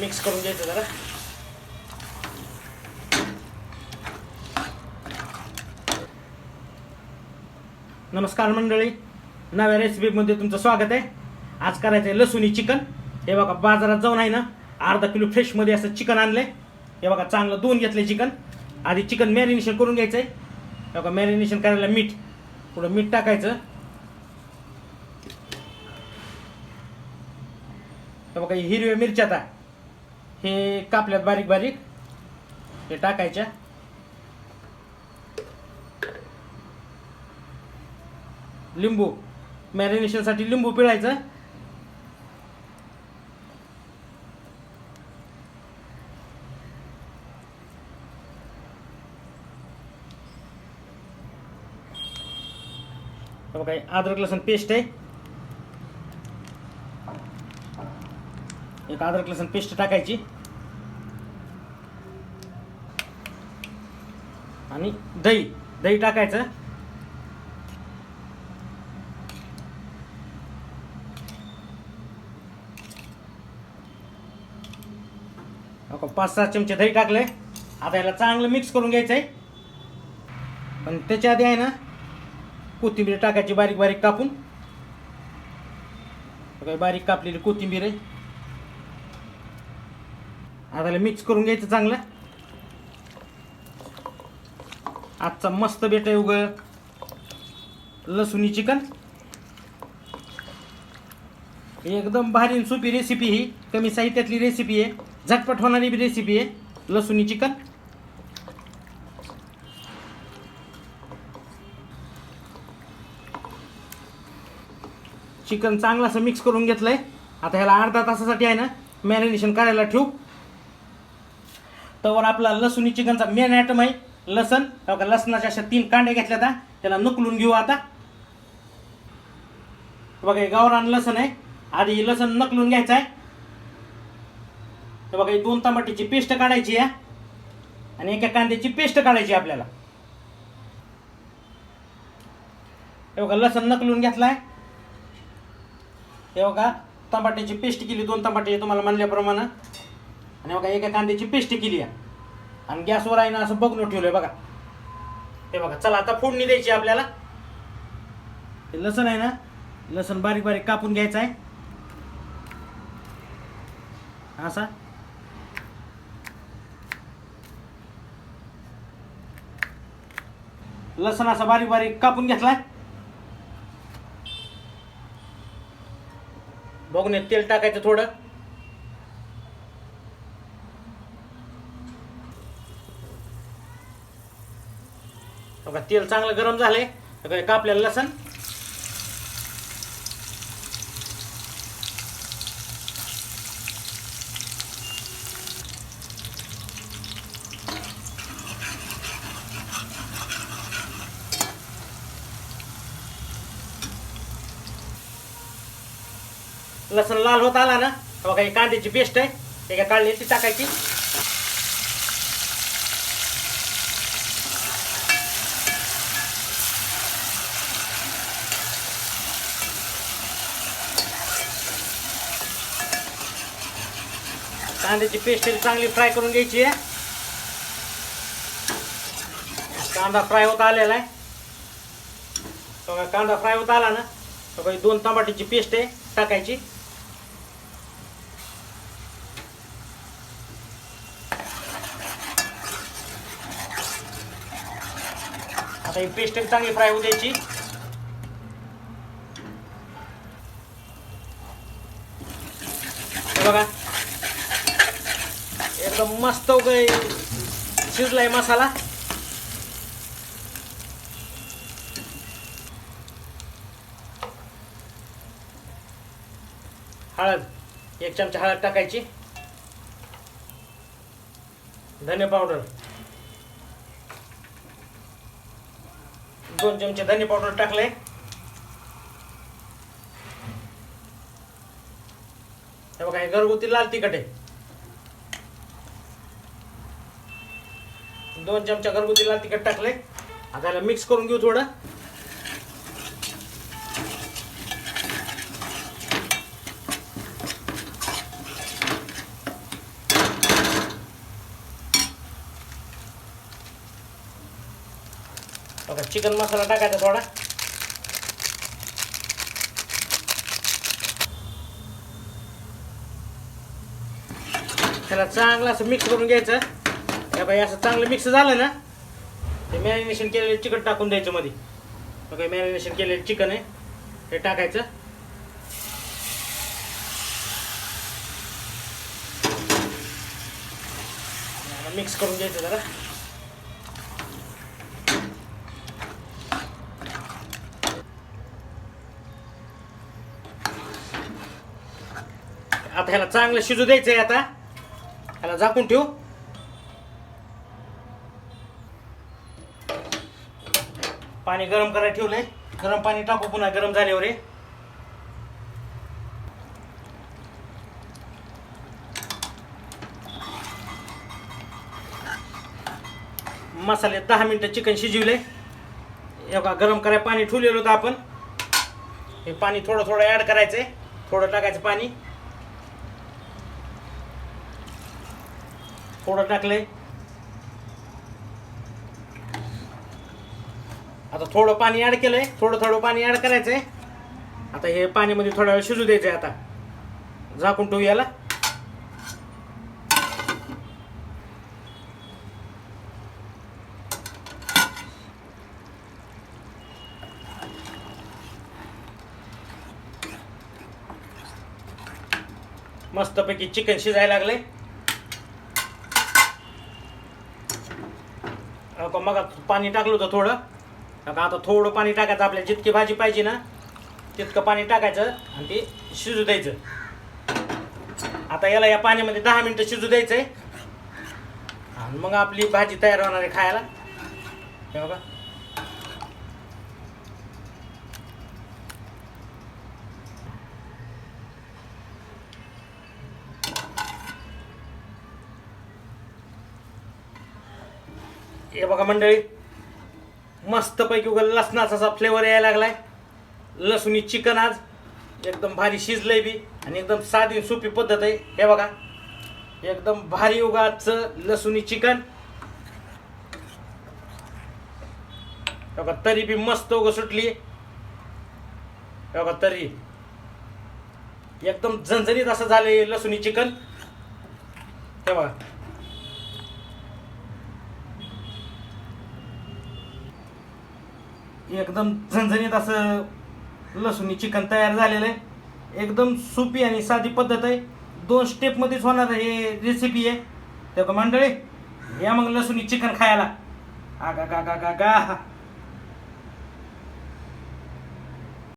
Mix करून घ्यायचं जरा. नमस्कार मंडळी. नव्या रेसिपीमध्ये तुमचं स्वागत आहे. आज करायचं आहे लसुणी चिकन. हे बघा बाजारात जाऊन आहे ना अर्धा किलो फ्रेशमध्ये असं चिकन आणलं आहे हे बघा चांगलं दोन घेतलं चिकन. आधी चिकन मॅरिनेशन करून घ्यायचं आहे हे बघा मॅरिनेशन करायला मीठ. थोडं मीठ टाकायचं. हे बघा हिरव्या मिरच्या आता. हे कापल्यात बारीक बारीक. हे टाकायच्या. लिंबू. मॅरिनेशनसाठी लिंबू पिळायचं. काय बघा अद्रक लसूण पेस्ट आहे. एक अद्रक लसूण पेस्ट टाकायची. आणि दही. दही टाकायचं. आपण पाच सहा चमचे दही टाकले. आता याला चांगलं मिक्स करून घ्यायचं आहे पण त्याच्या आधी आहे ना कोथिंबीर टाकायची बारीक बारीक कापून. बारीक कापलेली कोथिंबीर आहे. आता मिक्स करून घ्यायचं चांगलं. आजचा मस्त बेट आहे उग. लसुणी चिकन. एकदम भारी सोपी रेसिपी ही. कमी साहित्यातली रेसिपी आहे. झटपट होणारी बी रेसिपी आहे. लसुणी चिकन. चिकन चांगलं असं मिक्स करून घेतलंय. आता ह्याला अर्धा तासासाठी आहे ना मॅरिनेशन करायला ठेवू. तर आपला लसुणी चिकनचा मेन आयटम आहे. लसण का लसणाच्या अशा तीन कांड्या घेतल्या आता त्याला नकलून घेऊ आता. बघा हे गावरान लसण आहे. आधी हे लसण नकलून घ्यायचं आहे. तर बघा दोन टमाट्याची पेस्ट काढायची आहे. आणि एका कांद्याची पेस्ट काढायची आहे आपल्याला. हे बघा लसण नकलून घेतलाय हे बघा टमाट्याची पेस्ट केली दोन टमाट्याची तुम्हाला म्हणल्याप्रमाणे. आणि बघा एका कांद्याची पेस्ट केली आहे. आणि गॅसवर आहे ना असं बघणं ठेवलंय बघा. हे बघा चला आता फोडणी द्यायची आपल्याला. हे लसण आहे ना लसण बारीक बारीक कापून घ्यायचं आहे. असा. लसण असा बारीक बारीक कापून घेतलाय बघून तेल टाकायचं थोडं. हो बघा तेल चांगलं गरम झालंय. बघा कापलेलं लसण. लसण लाल होत आला ना? हो बघा ही कांद्याची पेस्ट आहे. एका काढली ती टाकायची? कांद्याची पेस्ट चांगली फ्राय करून घ्यायची आहे. कांदा फ्राय होत आलेला आहे. बघा कांदा फ्राय होत आला ना तर बघा दोन टमाट्याची पेस्ट आहे टाकायची. आता ही पेस्ट चांगली फ्राय होऊ द्यायची हे बघा एकदम मस्त हो उगाय शिजलाय मसाला. हळद एक चमचा हळद टाकायची. धने पावडर. दोन चमचे धने पावडर टाकले. हे बघा हे घरगुती लाल तिखट आहे. दोन चमचा घरगुती लाल तिखट टाकले आता याला मिक्स करून घेऊ थोडं. बघा चिकन मसाला टाकायचा थोडा. त्याला चांगला असं मिक्स करून घ्यायचं. या बाई असं चांगलं मिक्स झालं ना ते मॅरिनेशन केलेलं चिकन टाकून द्यायचं मध्ये. काही मॅरिनेशन केलेलं चिकन आहे. हे टाकायचं. मिक्स करून द्यायचं जरा. आता ह्याला चांगलं शिजू द्यायचं आहे आता. ह्याला झाकून ठेवू. पाणी गरम करायला ठेवलंय. गरम पाणी टाकू पुन्हा गरम झाल्यावर हे. मसाले दहा मिनटं चिकन शिजवले एवढा गरम करायला पाणी ठेवलेलं होतं आपण. हे पाणी थोडं थोडं ॲड करायचंय. थोडं टाकायचं पाणी. थोडं टाकलंय. आता थोडं पाणी ॲड केलंय. थोडं थोडं पाणी ॲड करायचंय. आता हे पाण्यामध्ये थोडा वेळ शिजू द्यायचंय आता. झाकून ठेवू याला. मस्तपैकी चिकन शिजायला लागले मग पाणी टाकलं होतं थोडं. आता आता थोडं पाणी टाकायचं आपल्याला जितकी भाजी पाहिजे ना तितकं पाणी टाकायचं आणि ते शिजू द्यायचं. आता याला या पाण्यामध्ये दहा मिनटं शिजू द्यायचं आहे आणि मग आपली भाजी तयार होणार आहे खायला. हे बघा. हे बघा मंडळी मस्तपैकी उगा लसणाचा असा फ्लेवर यायला लागलाय. लसुणी चिकन आज एकदम भारी शिजलंय बी आणि एकदम साधी सोपी पद्धत आहे. हे बघा. एकदम भारी उगाचं लसुणी चिकन. बघा तरी बी मस्त उगा सुटली. बघा तरी. एकदम झणझणीत असं झालंय लसुणी चिकन. हे बघा. एकदम झणझणीत असं लसूणी चिकन तयार झालेलं आहे. एकदम सोपी आणि साधी पद्धत आहे. दोन स्टेपमध्येच होणार हे रेसिपी आहे. त्या मंडळी या मग लसूणी चिकन खायला. आगा गा गा गा गा